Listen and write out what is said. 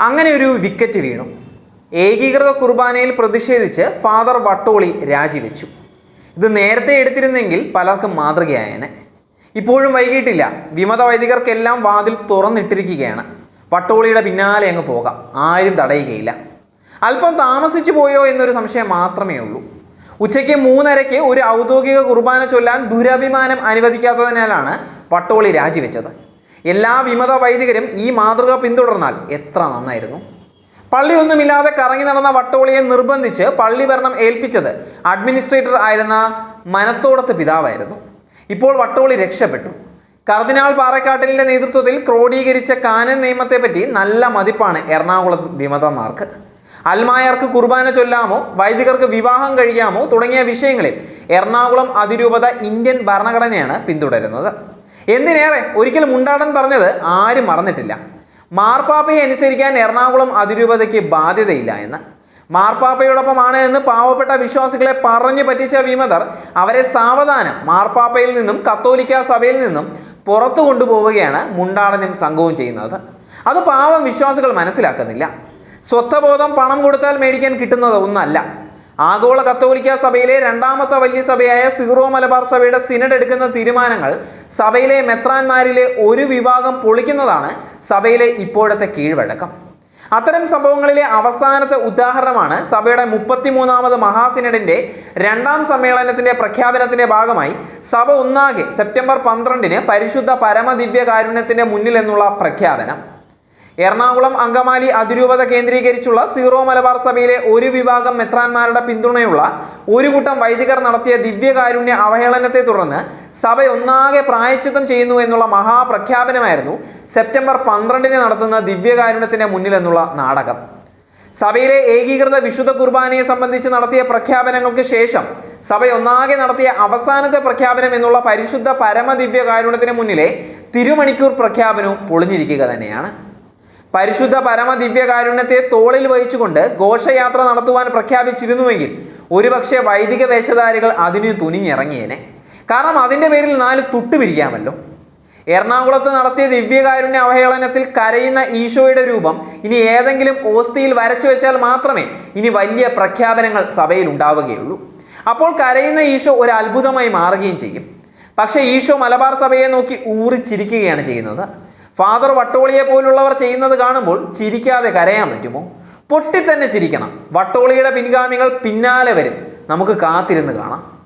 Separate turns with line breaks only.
അങ്ങനെ ഒരു വിക്കറ്റ് വീണു. ഏകീകൃത കുർബാനയിൽ പ്രതിഷേധിച്ച് ഫാദർ വട്ടോളി രാജിവെച്ചു. ഇത് നേരത്തെ എടുത്തിരുന്നെങ്കിൽ പലർക്കും മാതൃകയായേനെ. ഇപ്പോഴും വൈകിട്ടില്ല. വിമത വൈദികർക്കെല്ലാം വാതിൽ തുറന്നിട്ടിരിക്കുകയാണ്. വട്ടോളിയുടെ പിന്നാലെ അങ്ങ് പോകാം. ആരും തടയുകയില്ല. അല്പം താമസിച്ചു പോയോ എന്നൊരു സംശയം മാത്രമേ ഉള്ളൂ. ഉച്ചയ്ക്ക് മൂന്നരയ്ക്ക് ഒരു ഔദ്യോഗിക കുർബാന ചൊല്ലാൻ ദുരഭിമാനം അനുവദിക്കാത്തതിനാലാണ് വട്ടോളി രാജിവെച്ചത്. എല്ലാ വിമത വൈദികരും ഈ മാതൃക പിന്തുടർന്നാൽ എത്ര നന്നായിരുന്നു. പള്ളിയൊന്നുമില്ലാതെ കറങ്ങി നടന്ന വട്ടോളിയെ നിർബന്ധിച്ച് പള്ളി ഭരണം ഏൽപ്പിച്ചത് അഡ്മിനിസ്ട്രേറ്റർ ആയിരുന്ന മനത്തോടത്ത് പിതാവായിരുന്നു. ഇപ്പോൾ വട്ടോളി രക്ഷപ്പെട്ടു. കർദിനാൾ പാറക്കാട്ടിലിന്റെ നേതൃത്വത്തിൽ ക്രോഡീകരിച്ച കാനൻ നിയമത്തെപ്പറ്റി നല്ല മതിപ്പാണ് എറണാകുളം വിമതന്മാർക്ക്. അൽമായർക്ക് കുർബാന ചൊല്ലാമോ വൈദികർക്ക് വിവാഹം കഴിയാമോ തുടങ്ങിയ വിഷയങ്ങളിൽ എറണാകുളം അതിരൂപത ഇന്ത്യൻ ഭരണഘടനയാണ് പിന്തുടരുന്നത്. എന്തിനേറെ? ഒരിക്കലും മുണ്ടാടൻ പറഞ്ഞത് ആരും മറന്നിട്ടില്ല. മാർപ്പാപ്പയെ അനുസരിക്കാൻ എറണാകുളം അതിരൂപതയ്ക്ക് ബാധ്യതയില്ല എന്ന്. മാർപ്പാപ്പയോടൊപ്പമാണ് എന്ന് പാവപ്പെട്ട വിശ്വാസികളെ പറഞ്ഞു പറ്റിച്ച വിമതർ അവരെ സാവധാനം മാർപ്പാപ്പയിൽ നിന്നും കത്തോലിക്ക സഭയിൽ നിന്നും പുറത്തു കൊണ്ടുപോവുകയാണ് മുണ്ടാടനും സംഘവും ചെയ്യുന്നത്. അത് പാവം വിശ്വാസികൾ മനസ്സിലാക്കുന്നില്ല. സ്വത്വബോധം പണം കൊടുത്താൽ മേടിക്കാൻ കിട്ടുന്നത് ഒന്നല്ല. ആഗോള കത്തോലിക്ക സഭയിലെ രണ്ടാമത്തെ വലിയ സഭയായ സീറോ മലബാർ സഭയുടെ സിനഡ് എടുക്കുന്ന തീരുമാനങ്ങൾ സഭയിലെ മെത്രാന്മാരിലെ ഒരു വിഭാഗം പൊളിക്കുന്നതാണ് സഭയിലെ ഇപ്പോഴത്തെ കീഴ്വഴക്കം. അത്തരം സംഭവങ്ങളിലെ അവസാനത്തെ ഉദാഹരണമാണ് സഭയുടെ മുപ്പത്തിമൂന്നാമത് മഹാസിനഡിന്റെ രണ്ടാം സമ്മേളനത്തിന്റെ പ്രഖ്യാപനത്തിന്റെ ഭാഗമായി സഭ ഒന്നാകെ സെപ്റ്റംബർ പന്ത്രണ്ടിന് പരിശുദ്ധ പരമദിവ്യ കാരുണ്യത്തിന്റെ മുന്നിൽ എന്നുള്ള പ്രഖ്യാപനം. എറണാകുളം അങ്കമാലി അതിരൂപത കേന്ദ്രീകരിച്ചുള്ള സീറോ മലബാർ സഭയിലെ ഒരു വിഭാഗം മെത്രാന്മാരുടെ പിന്തുണയുള്ള ഒരു കൂട്ടം വൈദികർ നടത്തിയ ദിവ്യകാരുണ്യ അവഹേളനത്തെ തുടർന്ന് സഭ ഒന്നാകെ പ്രായച്ചിത്തം ചെയ്യുന്നു എന്നുള്ള മഹാപ്രഖ്യാപനമായിരുന്നു സെപ്റ്റംബർ പന്ത്രണ്ടിന് നടത്തുന്ന ദിവ്യകാരുണ്യത്തിന്റെ മുന്നിൽ എന്നുള്ള നാടകം. സഭയിലെ ഏകീകൃത വിശുദ്ധ കുർബാനയെ സംബന്ധിച്ച് നടത്തിയ പ്രഖ്യാപനങ്ങൾക്ക് ശേഷം സഭ ഒന്നാകെ നടത്തിയ അവസാനത്തെ പ്രഖ്യാപനം എന്നുള്ള പരിശുദ്ധ പരമദിവ്യ കാരുണ്യത്തിന് മുന്നിലെ തിരുമണിക്കൂർ പ്രഖ്യാപനവും പൊളിഞ്ഞിരിക്കുക തന്നെയാണ്. പരിശുദ്ധ പരമ ദിവ്യകാരുണ്യത്തെ തോളിൽ വഹിച്ചുകൊണ്ട് ഘോഷയാത്ര നടത്തുവാൻ പ്രഖ്യാപിച്ചിരുന്നുവെങ്കിൽ ഒരുപക്ഷെ വൈദിക വേഷധാരികൾ അതിന് തുനിഞ്ഞിറങ്ങിയേനെ. കാരണം അതിന്റെ പേരിൽ നാല് തുട്ട് പിരിക്കാമല്ലോ. എറണാകുളത്ത് നടത്തിയ ദിവ്യകാരുണ്യ അവഹേളനത്തിൽ കരയുന്ന ഈശോയുടെ രൂപം ഇനി ഏതെങ്കിലും ഓസ്തിയിൽ വരച്ചു വെച്ചാൽ മാത്രമേ ഇനി വലിയ പ്രഖ്യാപനങ്ങൾ സഭയിൽ ഉണ്ടാവുകയുള്ളൂ. അപ്പോൾ കരയുന്ന ഈശോ ഒരു അത്ഭുതമായി മാറുകയും ചെയ്യും. പക്ഷേ ഈശോ മലബാർ സഭയെ നോക്കി ഊറിച്ചിരിക്കുകയാണ് ചെയ്യുന്നത്. ഫാദർ വട്ടോളിയെ പോലുള്ളവർ ചെയ്യുന്നത് കാണുമ്പോൾ ചിരിക്കാതെ കരയാൻ പറ്റുമോ? പൊട്ടി തന്നെ ചിരിക്കണം. വട്ടോളിയുടെ പിൻഗാമികൾ പിന്നാലെ വരും. നമുക്ക് കാത്തിരുന്ന് കാണാം.